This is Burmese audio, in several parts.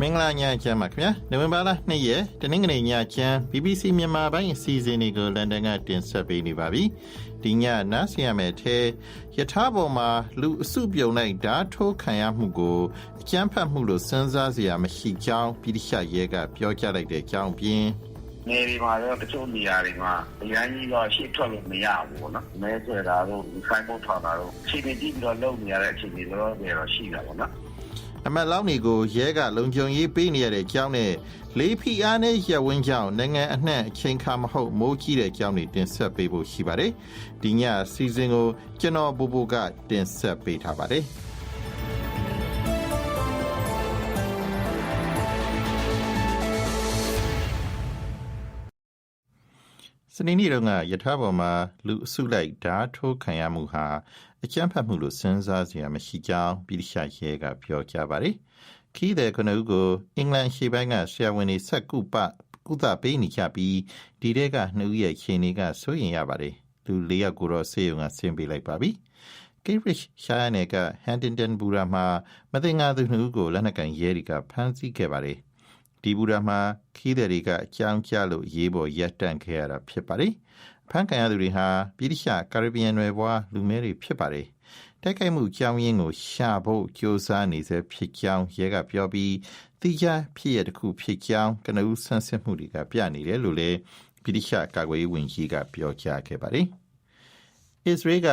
မင်္ဂလာညချမ်းပါခင်ဗျာ။နိုဝင်ဘာလ2ရက်တနင်္ဂနွေညချမ်း BBC မြန်မာပိုင်းအစီအစဉ်တွေကိုလန်ဒန်ကတင်ဆက်ပေးနေပါပြီ။ဒီညနားဆင်ရမယ့်ထဲယထာပေါ်မှာလူအစုပြုံလိုက်ဓာတ်ထိုးခံရမှုကိုအကျန်းဖတ်မှုလို့စဉ်းစားစရာမရှိကြောင်းပြည်ထရဲကပြောကြားလိုက်တဲ့အကြောင်းပြင်းနေဒီမှာတော့တချို့နေရာတွေမှာအရန်ကြီးတော့ရှေ့ထွက်လို့မရဘူးပေါ့နော်။မဲဆွဲတာတို့ဆိုင်းဘုတ်ထောင်တာတို့အချိန်ကြီးပြီးတော့လုံနေရတဲ့အချိန်တွေတော့တယ်တော့ရှိတာပေါ့နော် အမတ်လောင်းတွေကိုရဲကလုံခြုံရေးပေးနေရတဲ့အကြောင်းနဲ့လေးဖီအားနဲ့ရဝင်းကြောင်းနိုင်ငံအနှံ့အချိန်ခါမဟုတ်မိုးကြီးတဲ့အကြောင်းတွေတင်ဆက်ပေးဖို့ရှိပါတယ်။ဒီညစီစဉ်ကိုကျွန်တော်ဘူဘူကတင်ဆက်ပေးထားပါတယ်။စနေနေ့တုန်းကယထာပေါ်မှာလူအစုလိုက်ဓာတ်ထိုးခံရမှုဟာ အကြမ်းဖက်မှုလို့စဉ်းစားစရာမရှိကြောင်းပြည်ရှာရဲကပြောကြားပါတယ်။ခီးတဲ့ကနဦးကိုအင်္ဂလန်ရှေ့ပိုင်းကဆရာဝန်တွေဆက်ကုပကုသပေးနေကြပြီးဒီတဲ့ကနှုတ်ရဲ့ရှင်တွေကစိုးရင်ရပါတယ်။လူလေးယောက်ကိုတော့ဆေးရုံကဆင်းပေးလိုက်ပါပြီ။ Cambridge ရှားနယ်က Huntington ဘူရာမှာမသိငါသူနှုတ်ကိုလက်နက်ကန်ရဲတွေကဖမ်းဆီးခဲ့ပါတယ်။ဒီဘူရာမှာခီးတဲ့တွေကအကြောင်းကြားလို့ရေးပေါ်ရပ်တန့်ခဲ့ရတာဖြစ်ပါတယ်။ ဖမ်းခံရသူတွေဟာပြည်တိရှကာရစ်ဘီယံနယ်ဘွားလူမဲတွေဖြစ်ပါတယ်။တိုက်ခိုက်မှုကြောင်းရင်းကိုရှာဖို့ကြိုးစားနေစေဖြစ်ကြောင်းရဲကပြောပြီးတိကျဖြစ်ရတဲ့ခုဖြစ်ကြောင်းကနဦးဆန်းစစ်မှုတွေကပြနေတယ်လို့လည်းပြည်တိရှကာကွယ်ရေးဝန်ကြီးကပြောကြားခဲ့ပါတယ်။အစ္စရေးက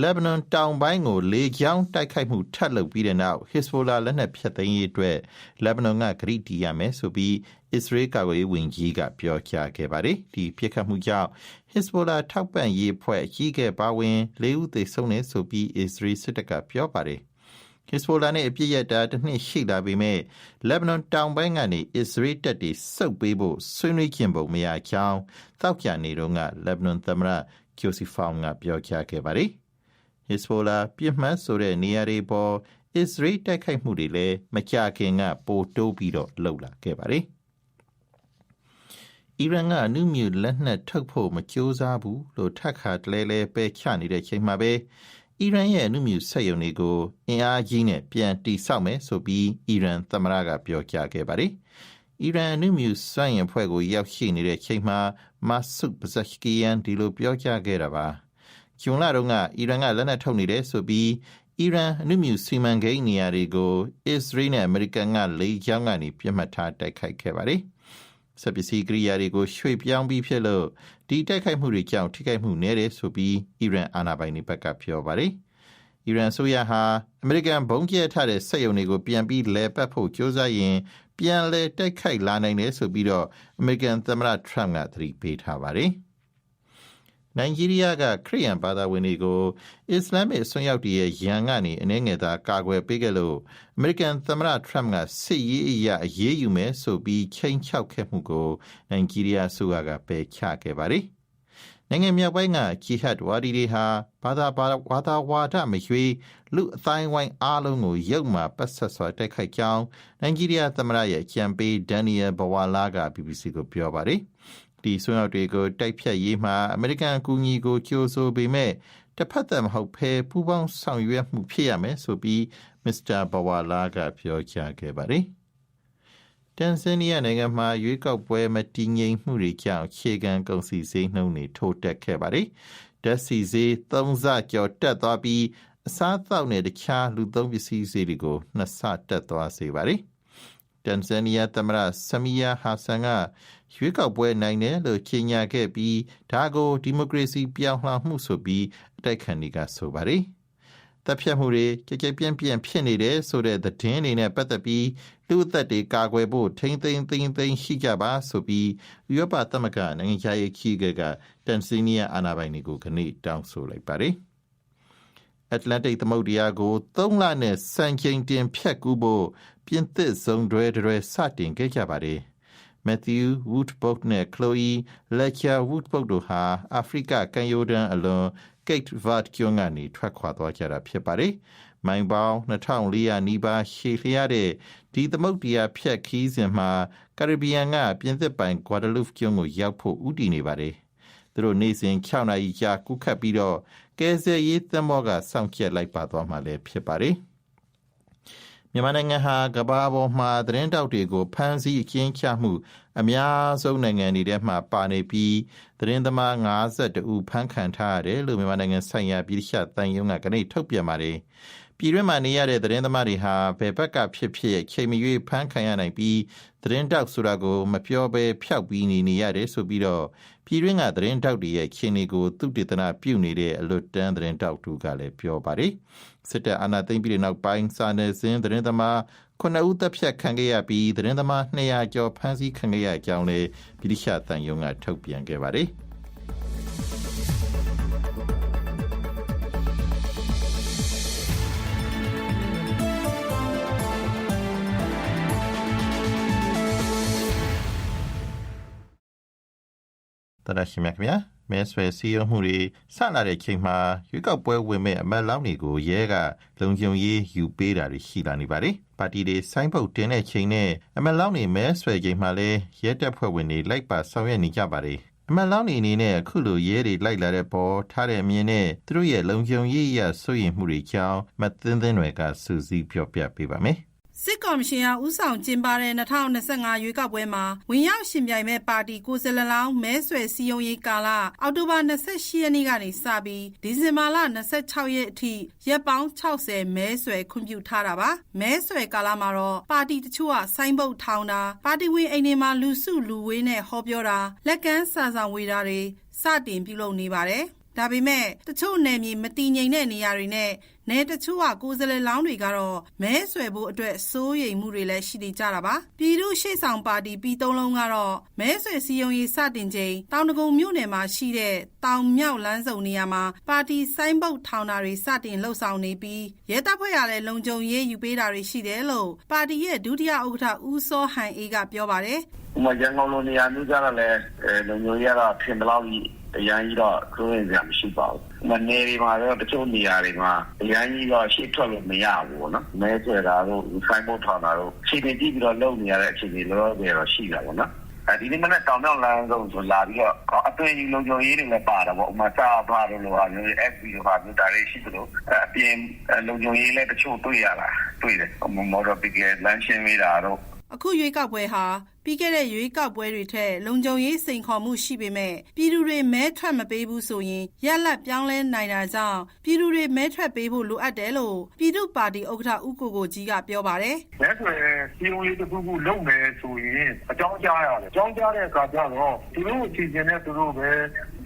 လက်ဘနွန်တောင်ပိုင်းကိုလေကြောင်းတိုက်ခိုက်မှုထပ်လုပ်ပြီးတဲ့နောက်ဟစ်စဘိုလာလက်နက်ဖြတ်သိမ်းရေးအတွက်လက်ဘနွန်ကဂရိတီးရမယ်ဆိုပြီးအစ္စရေးကာကွယ်ရေးဝန်ကြီးကပြောကြားခဲ့ပါတယ်။ဒီပြစ်ခတ်မှုကြောင့်ဟစ်စဘိုလာထောက်ပံ့ရေးဖွဲ့အကြီးအကဲပါဝင်၄ဦးသေဆုံးတယ်ဆိုပြီးအစ္စရေးစစ်တပ်ကပြောပါတယ်။ဟစ်စဘိုလာနဲ့အပြစ်ရတာတစ်နှစ်ရှိလာပေမဲ့လက်ဘနွန်တောင်ပိုင်းကနေအစ္စရေးတပ်တွေစုပ်ပေးဖို့ဆွေးနွေးခြင်းပုံမရကြောင်းတောက်ကြနေတော့ကလက်ဘနွန်သမ္မတဂျိုစီဖောင်ကပြောကြားခဲ့ပါတယ်။ ဟစ်စဘိုလာပြစ်မှတ်ဆိုတဲ့နေရာတွေပေါ်အစ္စရေးတိုက်ခိုက်မှုတွေလည်းမကြခင်ကပိုတိုးပြီးတော့လှုပ်လာခဲ့ပါတယ်။အီရန်ကအနုမြူလက်နက်ထုတ်ဖို့မကြိုးစားဘူးလို့ထပ်ခါတလဲလဲပဲချနေတဲ့ချိန်မှာပဲအီရန်ရဲ့အနုမြူဆက်ယုံတွေကိုအင်အားကြီးနဲ့ပြန်တိဆောက်မယ်ဆိုပြီးအီရန်သမ္မတကပြောကြားခဲ့ပါတယ်။အီရန်အနုမြူစွမ်းရင်ဖွဲ့ကိုရောက်ရှိနေတဲ့ချိန်မှာမဆုပဇက်ကီယန်ဒီလိုပြောကြားခဲ့တာပါ။ ဂျွန်လတုန်းကအီရန်ကလက်နက်ထုတ်နေတယ်ဆိုပြီးအီရန်အနုမြူစီမံကိန်းနေရာတွေကိုအစ္စရေးနဲ့အမေရိကန်ကလေကြောင်းကနေပြစ်မှတ်ထားတိုက်ခိုက်ခဲ့ပါတယ်။စပစ္စည်းကိရိယာတွေကိုရွှေ့ပြောင်းပြီးဖြစ်လို့ဒီတိုက်ခိုက်မှုတွေကြောင့်ထိခိုက်မှုနည်းတယ်ဆိုပြီးအီရန်အာဏာပိုင်တွေဘက်ကပြောပါတယ်။အီရန်ဆိုရဟာအမေရိကန်ဘုံကျဲထားတဲ့စက်ယုံတွေကိုပြန်ပြီးလဲပတ်ဖို့ကြိုးစားရင်ပြန်လဲတိုက်ခိုက်လာနိုင်တယ်ဆိုပြီးတော့အမေရိကန်သမ္မတထရမ့်ကသတိပေးထားပါတယ်။ နိုင်ဂျီးရီးယားကခရီးယန်ဘာသာဝင်တွေကိုအစ္စလာမစ်ဆွမ်းရောက်တည်ရဲ့ရန်ကနေအနေငယ်သာကာကွယ်ပေးခဲ့လို့အမေရိကန်သမ္မတထရမ့်ကစစ်ရေးအရာအရေးယူမယ်ဆိုပြီးချိန်ချောက်ခဲ့မှုကိုနိုင်ဂျီးရီးယားဆိုကပယ်ချခဲ့ပါတယ်။နိုင်ငံမြောက်ပိုင်းကဂျီဟတ်ဝါဒီတွေဟာဘာသာဝါဒဝါဒမရွေးလူအတိုင်းဝိုင်းအားလုံးကိုရုပ်မှပတ်ဆက်စွာတိုက်ခိုက်ကြောင်းနိုင်ဂျီးရီးယားသမ္မတရဲ့ကြံပေးဒန်နီယယ်ဘဝလာက BBC ကိုပြောပါတယ်။ ဒီဆွမ်းရောက်တွေကိုတိုက်ဖြတ်ရေးမှာအမေရိကန်အကူအညီကိုကြိုးဆိုပေမဲ့တစ်ဖက်သက်မဟုတ်ဘဲပူးပေါင်းဆောင်ရွက်မှုဖြစ်ရမယ်ဆိုပြီးမစ္စတာဘဝလာကပြောကြားခဲ့ပါတယ်။တန်ဇန်နီးယားနိုင်ငံမှာရွေးကောက်ပွဲမတည်ငြိမ်မှုတွေကြောင့်ခြေခံကုန်စည်စည်းနှုန်းတွေထိုးတက်ခဲ့ပါတယ်။ဓာတ်ဆီဈေး၃ဆကျော်တက်သွားပြီးအစားအသောက်နဲ့တခြားလူသုံးပစ္စည်းဈေးတွေကိုနှစ်ဆတက်သွားစေပါတယ်။ တန်ဇန်နီးယားသမ္မတဆမီယာဟာဆန်ကရွေးကောက်ပွဲနိုင်တယ်လို့ကြေညာခဲ့ပြီးဒါကိုဒီမိုကရေစီပြောင်းလဲမှုဆိုပြီးအတိုက်ခံတွေကဆိုပါတယ်။တပ်ဖြတ်မှုတွေကြကြပြန့်ပြန့်ဖြစ်နေတယ်ဆိုတဲ့သတင်းတွေနဲ့ပတ်သက်ပြီးလူအသက်တွေကာကွယ်ဖို့ထိမ့်သိမ်းသိမ်းသိမ်းရှိကြပါဆိုပြီးဥရောပသမဂ္ဂနိုင်ငံခြားရေးကြီးကတန်စီနီးယားအာဏာပိုင်တွေကိုခဏတောင်းဆိုလိုက်ပါတယ်။ အတ္တလန်တိတ်သမုဒ္ဒရာကို၃လနဲ့စံချိန်တင်ဖြတ်ကူးဖို့ပြင်သစ်စုံတွဲတွဲစတင်ခဲ့ကြပါတယ်။ Matthew Woodbuck နဲ့ Chloe Lecture Woodbuck တို့ဟာအာဖရိကကန်ယိုဒန်အလွန် Cape Verde ကျွန်းကနေထွက်ခွာသွားကြတာဖြစ်ပါတယ်။မိုင်ပေါင်း2400နီးပါးရှည်လျားတဲ့ဒီသမုတ်တရားဖြတ်ခီးစဉ်မှာကာရစ်ဘီယံကပြင်သစ်ပိုင် Guadeloupe ကျွန်းကိုရောက်ဖို့ဥတည်နေပါတယ်။ သူတို့နေ့စဉ်6နာရီကြာကူးခတ်ပြီးတော့ကဲဆယ်ရေးသင်္ဘောကစောင့်ကြက်လိုက်ပါသွားမှလည်းဖြစ်ပါတယ်။မြန်မာနိုင်ငံဟာကမ္ဘာပေါ်မှာသတင်းတောက်တွေကိုဖမ်းဆီးအကျဉ်းချမှု အများဆုံးနိုင်ငံတွေထဲမှာပါနေပြီးသတင်းသမား52ဦးဖမ်းခံထားရတယ်လို့မြန်မာနိုင်ငံဆိုင်ရာပြည်ရှတန်ယုံကကနေ့ထုတ်ပြန်ပါတယ်။ ပြည်တွင်းမှာနေရတဲ့သတင်းသမားတွေဟာဘယ်ဘက်ကဖြစ်ဖြစ်ချိန်မရွေးဖမ်းခံရနိုင်ပြီးသတင်းတောက်ဆိုတာကိုမပြောဘဲဖျောက်ပြီးနေနေရတယ်ဆိုပြီးတော့ပြည်တွင်းကသတင်းတောက်တွေရဲ့ခြေနေကိုသူတေသနာပြုနေတဲ့အလွတ်တန်းသတင်းတောက်တူကလည်းပြောပါတယ်။စစ်တပ်အာဏာသိမ်းပြီးတဲ့နောက်ပိုင်းစာနယ်ဇင်းသတင်းသမားခုနှစ်ဦးတပ်ဖြတ်ခံခဲ့ရပြီးသတင်းသမား200ကျော်ဖမ်းဆီးခံခဲ့ရကြောင်းလည်းပြည်ရှတန်ယုံကထုတ်ပြန်ခဲ့ပါတယ်။ တရရှိမြခင်ဗျာမဲဆွဲစီယုံမှုတွေဆလာတဲ့ချိန်မှာရွေးကောက်ပွဲဝင်မဲ့အမတ်လောင်းတွေကိုရဲကလုံခြုံရေးယူပေးတာတွေရှိလာနေပါတယ်ပါတီတွေဆိုင်းပုတ်တင်တဲ့ချိန်နဲ့အမတ်လောင်းတွေမဲဆွဲချိန်မှာလဲရဲတပ်ဖွဲ့ဝင်တွေလိုက်ပါဆောင်ရွက်နေကြပါတယ်အမတ်လောင်းတွေအနေနဲ့အခုလိုရဲတွေလိုက်လာတဲ့ပေါ်ထားတဲ့အမြင်နဲ့သူတို့ရဲ့လုံခြုံရေးအရစိုးရိမ်မှုတွေကြောင့်မသိန်းသိန်းတွေကစူးစီးပြောပြပေးပါမယ် စစ်ကော်မရှင်ကဥဆောင်ကျင်းပတဲ့2025ရွေးကောက်ပွဲမှာဝင်ရောက်ရှင်ပြိုင်မဲ့ပါတီကိုယ်စားလှယ်လောင်းမဲဆွယ်စည်းရုံးရေးကာလအောက်တိုဘာ28ရက်နေ့ကနေစပြီးဒီဇင်ဘာလ26ရက်အထိရက်ပေါင်း60မဲဆွယ်ခွင့်ပြုထားတာပါမဲဆွယ်ကာလမှာတော့ပါတီတချို့ကဆိုင်းဘုတ်ထောင်တာပါတီဝင်အိမ်တွေမှာလူစုလူဝေးနဲ့ဟောပြောတာလက်ကမ်းစာဆောင်ဝေတာတွေစတင်ပြုလုပ်နေပါတယ် ဒါပေမဲ့တချို့နယ်မြေမတည်ငြိမ်တဲ့နေရာတွေနဲ့နယ်တချို့ကကိုယ်စားလှယ်လောင်းတွေကတော့မဲဆွယ်ဖို့အတွက်စိုးရိမ်မှုတွေလည်းရှိနေကြတာပါပြည်သူ့ရှေ့ဆောင်ပါတီပြည်သုံးလုံးကတော့မဲဆွယ်စည်းရုံးရေးစတင်ချိန်တောင်တကုံမြို့နယ်မှာရှိတဲ့တောင်မြောက်လမ်းစုံနေရာမှာပါတီဆိုင်းဘုတ်ထောင်တာတွေစတင်လှုပ်ဆောင်နေပြီးရဲတပ်ဖွဲ့ကလည်းလုံခြုံရေးယူပေးတာတွေရှိတယ်လို့ပါတီရဲ့ဒုတိယဥက္ကဋ္ဌဦးစောဟန်အေးကပြောပါတယ်ဥပမာရန်ကုန်လိုနေရာမျိုးကြတော့လည်းအဲလုံညိုရတော့ထင်ဘလောက်ကြီး အရန်ကြီးတော့ကျိုးရင်စရာမရှိပါဘူး။မနေဒီမှာတော့တချို့နေရာတွေမှာအရန်ကြီးတော့ရှေ့ထွက်လို့မရဘူးပေါ့နော်။မဲဆွဲတာတို့ဆိုင်းဘုတ်ထောင်တာတို့ခြေနေကြည့်ပြီးတော့လုံနေရတဲ့အခြေအနေလောလောဆယ်တော့ရှိတာပေါ့နော်။အဲဒီနေ့မနေ့တောင်မြောက်လမ်းဆုံးဆိုလာပြီးတော့အသွင်ကြီးလုံခြုံရေးတွေလည်းပါတာပေါ့။ဥမာစာဘာတို့လိုဟာမျိုး FB တို့ဟာမျိုးဒါတွေရှိသလိုအပြင်လုံခြုံရေးလည်းတချို့တွေ့ရတာတွေ့တယ်။မော်တော်ပီကလမ်းရှင်းမိတာတို့ အခုရွေးကောက်ပွဲဟာပြီးခဲ့တဲ့ရွေးကောက်ပွဲတွေထက်လုံခြုံရေးစိန်ခေါ်မှုရှိပေမဲ့ပြည်သူတွေမဲထွက်မပေးဘူးဆိုရင်ရလက်ပြောင်းလဲနိုင်တာကြောင့်ပြည်သူတွေမဲထွက်ပေးဖို့လိုအပ်တယ်လို့ပြည်သူ့ပါတီဥက္ကဋ္ဌဦးကိုကိုကြီးကပြောပါတယ်လဲဆိုရင်စီယုံရေးတစ်ခုခုလုပ်မယ်ဆိုရင်အကြောင်းကြားရတယ်အကြောင်းကြားတဲ့အခါကျတော့သူတို့အစီအစဉ်နဲ့သူတို့ပဲ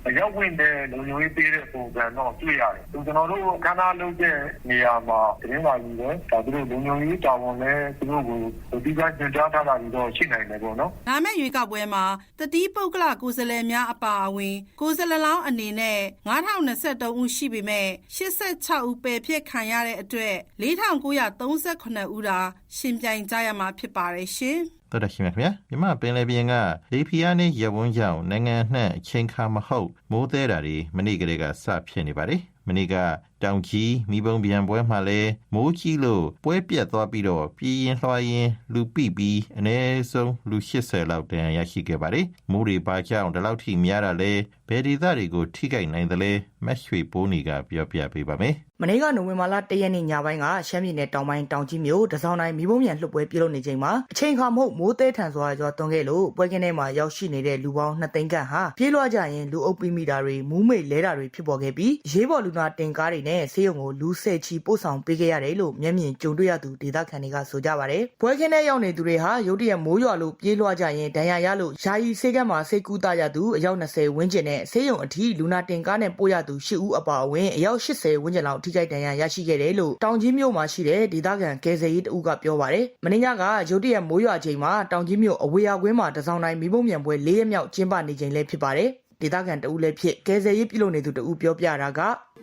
အရောက်ဝင်တဲ့လုံခြုံရေးပေးတဲ့ပုံစံတော့တွေ့ရတယ်သူကျွန်တော်တို့ခန္ဓာလုပ်တဲ့နေရာမှာတင်းပါယူတယ်ဒါသူတို့လုံခြုံရေးတာဝန်နဲ့သူတို့ကိုဒီကညွှန်ကြားထားတာတွေတော့ရှိနိုင်တယ်ပေါ့နော်။ဒါမဲ့ရွေးကောက်ပွဲမှာတတိပုဂ္ဂလကိုယ်စားလှယ်များအပါအဝင်ကိုယ်စားလှယ်လောင်းအနေနဲ့9023ဦးရှိပေမဲ့86ဦးပယ်ဖျက်ခံရတဲ့အတွက်4938ဦးသာရှင်ပြိုင်ကြရမှာဖြစ်ပါတယ်ရှင်။ တော်တော်ရှိမြခင်ဗျာမြမပင်လယ်ပြင်ကလေဖီယာနဲ့ရဝန်းကြောင့်နိုင်ငံနှံ့အချိန်ခါမဟုတ်မိုးသေးတာတွေမနေ့ကလေးကစဖြစ်နေပါတယ်မနေ့ကတောင်ကြီးမိဘုံပြန်ပွဲမှာလဲမိုးကြီးလို့ပွဲပြတ်သွားပြီးတော့ပြည်ရင်လွှာရင်လူပိပြီးအ ਨੇ ဆုံးလူ80လောက်တန်ရရှိခဲ့ပါတယ်မိုးတွေပါကြောင်ဒီလောက်ထိများတာလဲဘယ်ဒေသတွေကိုထိခိုက်နိုင်သလဲမက်ရွှေပိုးနေကပြောပြပေးပါမယ်မနေ့ကနိုဝင်ဘာလ၁ရက်နေ့ညပိုင်းကရှမ်းပြည်နယ်တောင်ပိုင်းတောင်ကြီးမြို့တစောင်းတိုင်းမိဘုံမြန်လှုပ်ပွဲပြုလုပ်နေချိန်မှာအချိန်ခါမဟုတ်မိုးသေးထန်စွာရွာသွန်းခဲ့လို့ပွဲကင်းထဲမှာရောက်ရှိနေတဲ့လူပေါင်း2သိန်းခန့်ဟာပြေးလွှားကြရင်လူအုပ်ပိမိတာတွေမူးမိတ်လဲတာတွေဖြစ်ပေါ်ခဲ့ပြီးရေးပေါ်လူနာတင်ကားတွေနဲ့ဆေးရုံကိုလူဆယ်ချီပို့ဆောင်ပေးခဲ့ရတယ်လို့မျက်မြင်ကြုံတွေ့ရသူဒေသခံတွေကဆိုကြပါတယ်ပွဲကင်းထဲရောက်နေသူတွေဟာရုတ်တရက်မိုးရွာလို့ပြေးလွှားကြရင်ဒဏ်ရာရလို့ယာယီဆေးကမ်းမှာစိတ်ကူးသားရသူအယောက်20ဝန်းကျင်နဲ့ဆေးရုံအထိလူနာတင်ကားနဲ့ပို့ရသူ10ဦးအပါအဝင်အယောက်80ဝန်းကျင်လောက်ထိခိုက်ဒဏ်ရာရရှိခဲ့တယ်လို့တောင်ကြီးမြို့မှာရှိတဲ့ဒေသခံကယ်ဆယ်ရေးတအုပ်ကပြောပါတယ်။မင်းညကရုတ်တရက်မိုးရွာချိန်မှာတောင်ကြီးမြို့အဝေးအကွင်းမှာတစောင်းတိုင်းမိဘုံမြန်ပွဲ၄ရက်မြောက်ကျင်းပနေချိန်လည်းဖြစ်ပါတယ်။ဒေသခံတအုပ်လည်းဖြစ်ကယ်ဆယ်ရေးပြုလုပ်နေသူတအုပ်ပြောပြတာက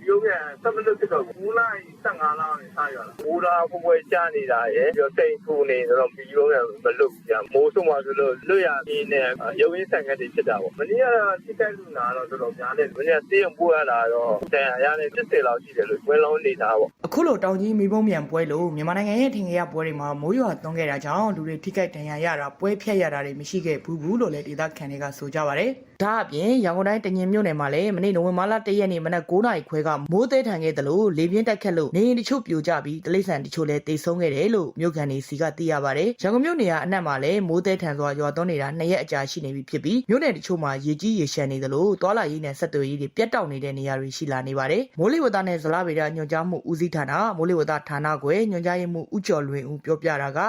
ရု ပ်ရဲ့ဆက်မလို့ဖြစ်တော့ဘူးလိုက်15လောက်နေစားရတာမိုးသားဖွယ်ဖွယ်ချနေတာရယ်ပြီးတော့စိန်ထူနေဆိုတော့ပြီးလုံးရမလွတ်ဘူးကြာမိုးဆုံးမှဆိုလို့လွတ်ရနေနဲ့ရုပ်ရင်းဆန်ကတ်တွေဖြစ်တာပေါ့မနေ့ကတော့ထိခိုက်လူနာတော့တော်တော်များတယ်မနေ့ကစေးရုံပို့ရတာတော့တန်ရရနဲ့70လောက်ရှိတယ်လို့ဝင်းလုံးနေတာပေါ့အခုလိုတောင်ကြီးမိဘုံမြန်ပွဲလို့မြန်မာနိုင်ငံရဲ့ထင်ကြရပွဲတွေမှာမိုးရွာသွန်းခဲ့တာကြောင့်လူတွေထိခိုက်ဒဏ်ရာရတာပွဲဖြတ်ရတာတွေမရှိခဲ့ဘူးဘူးလို့လည်းဒေသခံတွေကဆိုကြပါတယ်။ဒါအပြင်ရန်ကုန်တိုင်းတညင်မြို့နယ်မှာလည်းမနေ့နိုဝင်ဘာလ၁ရက်နေ့မနက်9:00နာရီခွဲကမိုးသေးထန်ခဲ့တယ်လို့လေပြင်းတက်ခတ်လို့နေအိမ်တချို့ပြိုကျပြီးတလိษံတချို့လည်းတိတ်ဆုံးခဲ့တယ်လို့မြို့ခံတွေစီကသိရပါတယ်။ရန်ကုန်မြို့နယ်ကအနှံ့မှာလည်းမိုးသေးထန်စွာရွာသွန်းနေတာနှစ်ရက်အကြာရှိနေပြီဖြစ်ပြီးမြို့နယ်တချို့မှာရေကြီးရေရှမ်းနေတယ်လို့တွာလာရေးနဲ့ဆက်သွယ်ရေးတွေပြတ်တောက်နေတဲ့နေရာတွေရှိလာနေပါတယ်။မိုးလေဝသနဲ့ဇလားဗေဒညွှန်ကြားမှုဦးစီးဌာနမိုးလေဝသဌာနခွဲညွှန်ကြားရေးမှူးဦးကျော်လွင်ဦးပြောပြတာက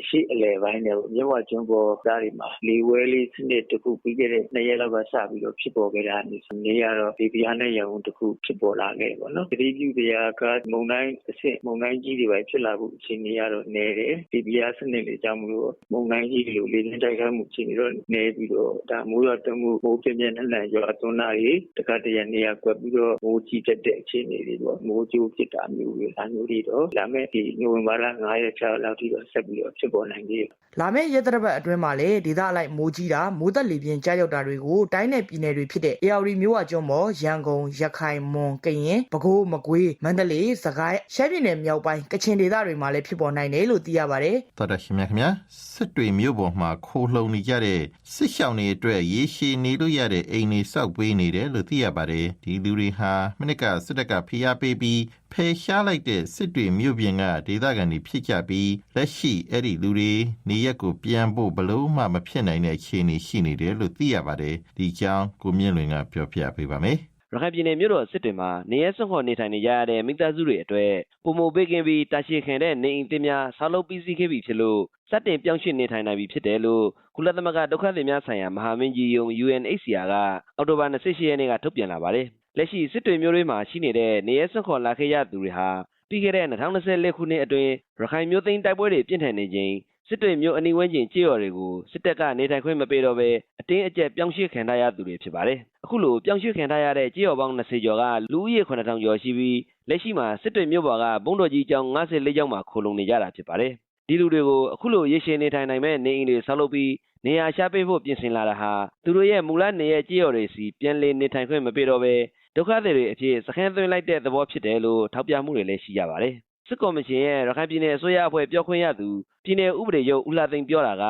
အရှိအလဲပိုင်းနဲ့ မြဝကျွန်းပေါ်သားတွေမှာ လေဝဲလေးစနစ်တစ်ခု ပြီးခဲ့တဲ့နှစ်ရက်လောက်က စပြီးတော့ ဖြစ်ပေါ်ခဲ့တာနေစနေရတော့ဒီပြားနဲ့ရံုံတစ်ခု ဖြစ်ပေါ်လာခဲ့ပေါ့နော်။ဒီပြုတရားကမုံတိုင်းအစ်စ်မုံတိုင်းကြီးတွေပဲဖြစ်လာဖို့ အခြေအနေရတော့နေတယ်။ဒီပြားစနစ်လေးကြောင့်မလို့ မုံတိုင်းကြီးလို လေရင်တိုက်ခိုက်မှု အခြေအနေတော့နေပြီးတော့ ဒါ မိုးရတမှု မိုးပြင်းပြင်းနဲ့လန် ရွာသွန်းတာတွေ တခါတရံ နေရာကွက်ပြီးတော့ မိုးကြီးတတ်တဲ့ အခြေအနေတွေပေါ့ မိုးကြိုးဖြစ်တာမျိုးတွေ ဒါမျိုးတွေတော့ လာမဲ့ဒီ နိုဝင်ဘာလ9ရက်6လောက်ထိတော့ ဆက်ပြီးတော့ ဖြစ်ပေါ်နိုင်သေးတယ်လာမယ့်ရက်သတ္တပတ်အတွင်းမှာလည်းဒေသအလိုက်မိုးကြီးတာမိုးသက်လေပြင်းကြားရောက်တာတွေကိုတိုင်းနယ်ပြည်နယ်တွေဖြစ်တဲ့ AR မြို့ဝကျွန်းပေါ်ရန်ကုန်ရခိုင်မွန်ကရင်ပဲခူးမကွေးမန္တလေးစကိုင်းရှမ်းပြည်နယ်မြောက်ပိုင်းကချင်ဒေသတွေမှာလည်းဖြစ်ပေါ်နိုင်တယ်လို့သိရပါတယ်တော်တော်ရှင်များခင်ဗျာစစ်တွေမြို့ပေါ်မှာခိုးလှုံနေကြတဲ့စစ်ရှောင်းတွေအတွက်ရေရှည်နေလို့ရတဲ့အိမ်တွေစောက်ပေးနေတယ်လို့သိရပါတယ်ဒီလူတွေဟာမနစ်ကစစ်တပ်ကဖိအားပေးပြီးဖယ်ရှားလိုက်တဲ့စစ်တွေမြို့ပြင်ကဒေသခံတွေဖြစ်ကြပြီးလက်ရှိအဲ့ဒီလူတွေနေရက်ကိုပြန်ဖို့ဘလို့မှမဖြစ်နိုင်တဲ့အခြေအနေရှိနေတယ်လို့သိရပါတယ်ဒီကြောင်းကိုမြင့်လွင်ကပြောပြပေးပါမယ်ရခိုင်ပြည်နယ်မြို့တော်စစ်တွေမှာနေရဲစွန့်ခေါ်နေထိုင်နေကြရတဲ့မိသားစုတွေအတွက်ပုံမပေးကင်းပြီးတာရှည်ခံတဲ့နေအိမ်တင်များဆောက်လုပ်ပြီးစီးခဲ့ပြီဖြစ်လို့စတင်ပြောင်းရွှေ့နေထိုင်နိုင်ပြီဖြစ်တယ်လို့ကုလသမဂ္ဂဒုက္ခသည်များဆိုင်ရာမဟာမင်းကြီးယုံ UNHCR ကအောက်တိုဘာ28ရက်နေ့ကထုတ်ပြန်လာပါတယ်။လက်ရှိစစ်တွေမျိုးတွေမှာရှိနေတဲ့နေရဲစွန့်ခေါ်လာခဲ့ရသူတွေဟာ ပြီးခဲ့တဲ့2024ခုနှစ်အတွင်းရခိုင်မျိုးသိန်းတိုက်ပွဲတွေပြင်းထန်နေချိန်စစ်တွေမျိုးအနီးဝန်းကျင်ကြေးရော်တွေကိုစစ်တပ်ကနေထိုင်ခွင့်မပေးတော့ဘဲအတင်းအကျပ်ပြောင်းရွှေ့ခံထားရသူတွေဖြစ်ပါတယ်။အခုလိုပြောင်းရွှေ့ခံထားရတဲ့ကြေးရော်ပေါင်း20ကျော်ကလူဦးရေ9000ကျော်ရှိပြီးလက်ရှိမှာစစ်တွေမျိုးပေါ်ကဘုံတော်ကြီးကျောင်း54ကျောင်းမှာခိုလုံနေကြတာဖြစ်ပါတယ်။ဒီလူတွေကိုအခုလိုရေရှည်နေထိုင်နိုင်မဲ့နေအိမ်တွေဆောက်လုပ်ပြီးနေရာရှာပေးဖို့ပြင်ဆင်လာတာဟာသူတို့ရဲ့မူလနေရဲ့ကြေးရော်တွေစီပြန်လည်နေထိုင်ခွင့်မပေးတော့ဘဲ ဒုက္ခသည်တွေအဖြစ်စခန်းသွင်းလိုက်တဲ့သဘောဖြစ်တယ်လို့ထောက်ပြမှုတွေလည်းရှိကြပါတယ်။စစ်ကော်မရှင်ရဲ့ရခိုင်ပြည်နယ်အစိုးရအဖွဲ့ပြောခွင့်ရသူပြည်နယ်ဥပဒေချုပ်ဦးလှသိန်းပြောတာက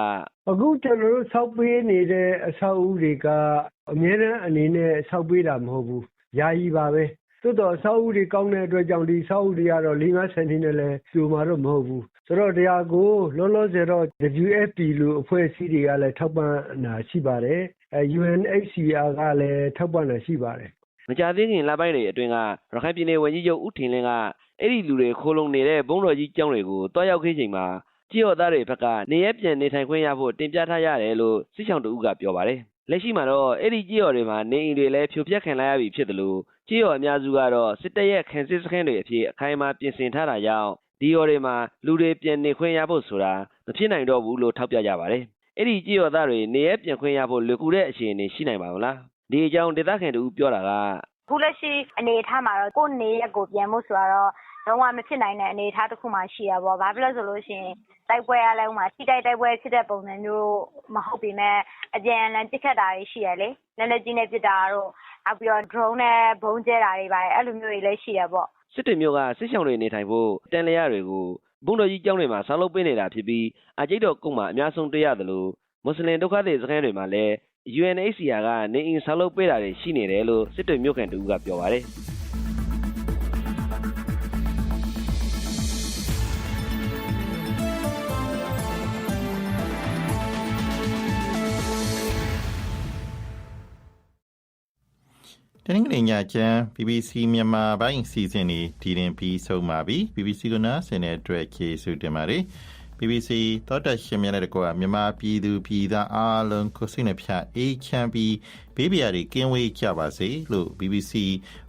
အခုကျွန်တော်တို့ဆောက်ပေးနေတဲ့အဆောက်အဦတွေကအမြဲတမ်းအနေနဲ့ဆောက်ပေးတာမဟုတ်ဘူး။ယာယီပါပဲ။သို့တော့အဆောက်အဦတွေကောင်းတဲ့အတွက်ကြောင့်ဒီအဆောက်အဦတွေကတော့၄-၅ဆယ်နှစ်နဲ့လည်းပြိုမှာတော့မဟုတ်ဘူး။ဆိုတော့တရားကိုလောလောဆယ်တော့ WFP လိုအဖွဲ့အစည်းတွေကလည်းထောက်ပံ့တာရှိပါတယ်။အဲ UNHCR ကလည်းထောက်ပံ့တာရှိပါတယ် မကြသေးခင်လပိုင်းတွေအတွင်းကရခိုင်ပြည်နယ်ဝန်ကြီးချုပ်ဦးထင်လင်းကအဲ့ဒီလူတွေခိုးလုံနေတဲ့ဘုံတော်ကြီးကျောင်းတွေကိုတွားရောက်ခဲ့ချိန်မှာကြေးရော်သားတွေဘက်ကနေရက်ပြန်နေထိုင်ခွင့်ရဖို့တင်ပြထားရတယ်လို့စစ်ဆောင်တူကပြောပါတယ်လက်ရှိမှာတော့အဲ့ဒီကြေးရော်တွေမှာနေအိမ်တွေလည်းဖြိုဖျက်ခံလိုက်ရပြီဖြစ်တယ်လို့ကြေးရော်အများစုကတော့စစ်တပ်ရဲ့ခံစစ်စခန်းတွေအဖြစ်အခိုင်အမာပြင်ဆင်ထားတာကြောင့်ဒီရော်တွေမှာလူတွေပြန်နေခွင့်ရဖို့ဆိုတာမဖြစ်နိုင်တော့ဘူးလို့ထောက်ပြကြပါတယ်အဲ့ဒီကြေးရော်သားတွေနေရက်ပြန်ခွင့်ရဖို့လွယ်ကူတဲ့အခြေအနေရှိနိုင်ပါမလား ဒီအကြောင်းဒေသခံတူပြောတာကအခုလက်ရှိအနေအထားမှာတော့ကိုယ့်နေရက်ကိုပြန်ဖို့ဆိုတော့လုံးဝမဖြစ်နိုင်တဲ့အနေအထားတစ်ခုမှရှိရပါဘော။ဘာဖြစ်လို့လဲဆိုလို့ရှိရင်တိုက်ပွဲကလည်းဥပမာထိတိုက်တိုက်ပွဲဖြစ်တဲ့ပုံစံမျိုးမဟုတ်ပေမဲ့အပြန်အလှန်ပစ်ခတ်တာတွေရှိရလေ။လက်လက်ကြီးနဲ့ပစ်တာတို့နောက်ပြီးတော့ drone နဲ့ဘုံကျဲတာတွေပါတယ်အဲ့လိုမျိုးတွေလည်းရှိရပေါ့။စစ်တွေမျိုးကစစ်ဆောင်တွေနေထိုင်ဖို့တန်လျာတွေကိုဘုံတော်ကြီးကျောင်းတွေမှာဆောက်လုပ်ပေးနေတာဖြစ်ပြီးအကြိတ်တော်ကုန်းမှာအများဆုံးတွေ့ရတယ်လို့မွတ်စလင်ဒုက္ခသည်စခန်းတွေမှာလည်း UNHCR ကနေအိမ်ဆောက်လုပ်ပေးတာတွေရှိနေတယ်လို့စစ်တွေမျိုးကန်တူကပြောပါတယ်တနင်္ဂနွေညချမ်း BBC မြန်မာပိုင်းစီစဉ်နေဒီရင်ပြီးဆုံးပါပြီ BBC ကနားဆင်တဲ့အတွက်ကျေးဇူးတင်ပါတယ် BBC သောတာရှင်များတဲ့ကွာမြန်မာပြည်သူပြည်သားအားလုံးကိုစိတ်နှပြအေးချမ်းပြီးဘေးပရာတွေကင်းဝေးကြပါစေလို့ BBC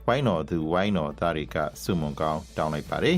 ဝိုင်းတော်သူဝိုင်းတော်သားတွေကဆုမွန်ကောင်းတောင်းလိုက်ပါတယ်